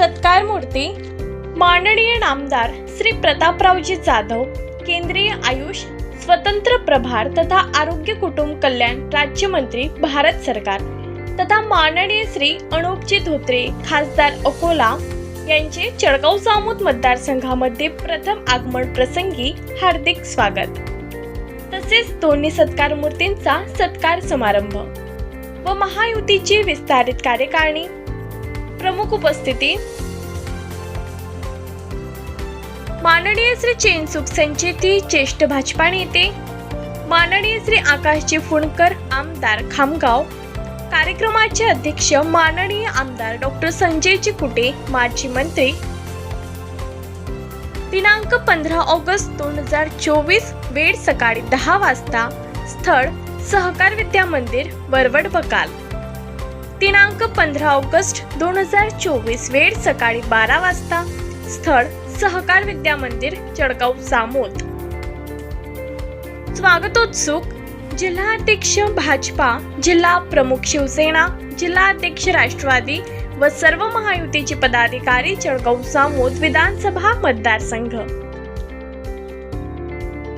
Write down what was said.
सत्कार मूर्ती माननीय नामदार श्री प्रतापरावजी जाधव केंद्रीय आयुष स्वतंत्र प्रभार तथा आरोग्य कुटुंब कल्याण राज्यमंत्री भारत सरकार तथा माननीय श्री अनुपजी धोत्रे खासदार अकोला यांचे चळगाव सामूत मतदारसंघामध्ये प्रथम आगमन प्रसंगी हार्दिक स्वागत. तसेच दोन्ही सत्कार मूर्तींचा सत्कार समारंभ व महायुतीची विस्तारित कार्यकारिणी प्रमुख उपस्थिती. माननीय श्री चेनसुख संचेती ज्येष्ठ भाजपा नेते. माननीय श्री आकाशजी फुंडकर आमदार खामगाव. कार्यक्रमाचे अध्यक्ष माननीय आमदार डॉक्टर संजयजी कुटे माजी मंत्री. दिनांक पंधरा ऑगस्ट दोन हजार चोवीस वेळ सकाळी दहा वाजता. स्थळ सहकार विद्या मंदिर वरवड बकाल. दिनांक पंधरा ऑगस्ट दोन हजार चोवीस वेळ सकाळी बारा वाजता स्थळ सहकार विद्या मंदिर जळगाव जामोद. स्वागतोत्सुक. जिल्हाध्यक्ष भाजपा जिल्हा प्रमुख शिवसेना जिल्हाध्यक्ष राष्ट्रवादी व सर्व महायुतीचे पदाधिकारी जळगाव जामोद विधानसभा मतदारसंघ.